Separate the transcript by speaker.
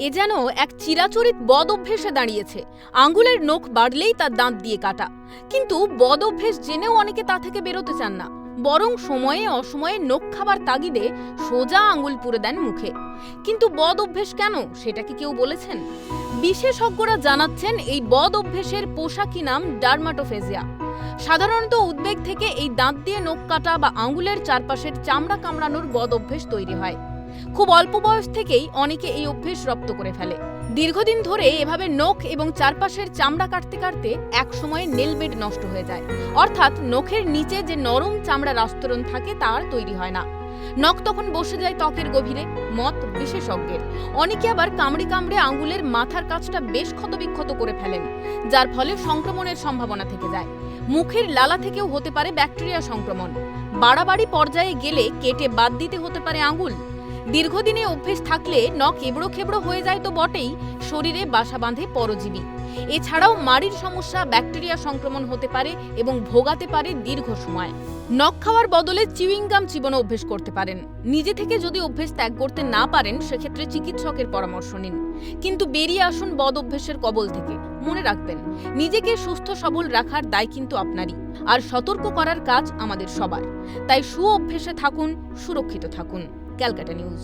Speaker 1: এ যেন এক চিরাচরিত বদ অভ্যেসে দাঁড়িয়েছে। আঙ্গুলের নখ বাড়লেই তার দাঁত দিয়ে কাটা। কিন্তু বদ অভ্যেস জেনেও অনেকে তা থেকে বেরোতে চান না। বরং সময়ে অসময়ে নখ খাবার তাগিদে সোজা আঙ্গুল পুরে দেন মুখে। কিন্তু বদ অভ্যেস কেন? সেটা কি কেউ বলেছেন? বিশেষজ্ঞরা জানাচ্ছেন এই বদ অভ্যেসের পোশাকি নাম ডার্মাটোফেজিয়া। সাধারণত উদ্বেগ থেকে এই দাঁত দিয়ে নখ কাটা বা আঙ্গুলের চারপাশের চামড়া কামড়ানোর বদ অভ্যেস তৈরি হয়। খুব অল্প বয়স থেকেই অনেকে এই অভ্যেস রপ্ত করে ফেলে। দীর্ঘদিন ধরে এভাবে নখ এবং চারপাশের চামড়া কাটতে কাটতে এক সময় নেলবেড নষ্ট হয়ে যায়। অর্থাৎ নখের নিচে যে নরম চামড়ার আস্তরণ থাকে তা আর তৈরি হয় না। নখ তখন বসে যায় ত্বকের গভীরে, মত বিশেষজ্ঞের। অনেকে আবার কামড়ে কামড়ে আঙ্গুলের মাথার কাছটা বেশ ক্ষতবিক্ষত করে ফেলেন, যার ফলে সংক্রমণের সম্ভাবনা থেকে যায়। মুখের লালা থেকেও হতে পারে ব্যাকটেরিয়া সংক্রমণ। বাড়াবাড়ি পর্যায়ে গেলে কেটে বাদ দিতে হতে পারে আঙ্গুল দীর্ঘদিনে অভ্যেস থাকলে নখ এবড়ো খেবড়ো হয়ে যায় তো বটেই, শরীরে বাসা বাঁধে পরজীবী। এছাড়াও মাড়ির সমস্যা, ব্যাকটেরিয়া সংক্রমণ হতে পারে এবং ভোগাতে পারে দীর্ঘ সময়। নখ খাওয়ার বদলে চিউইংগাম চিবনো অভ্যেস করতে পারেন। নিজে থেকে যদি অভ্যেস ত্যাগ করতে না পারেন, সেক্ষেত্রে চিকিৎসকের পরামর্শ নিন। কিন্তু বেরিয়ে আসুন বদ অভ্যেসের কবল থেকে। মনে রাখবেন, নিজেকে সুস্থ সবল রাখার দায় কিন্তু আপনারই। আর সতর্ক করার কাজ আমাদের সবার। তাই সু অভ্যেসে থাকুন, সুরক্ষিত থাকুন। ক্যালকাটা নিউজ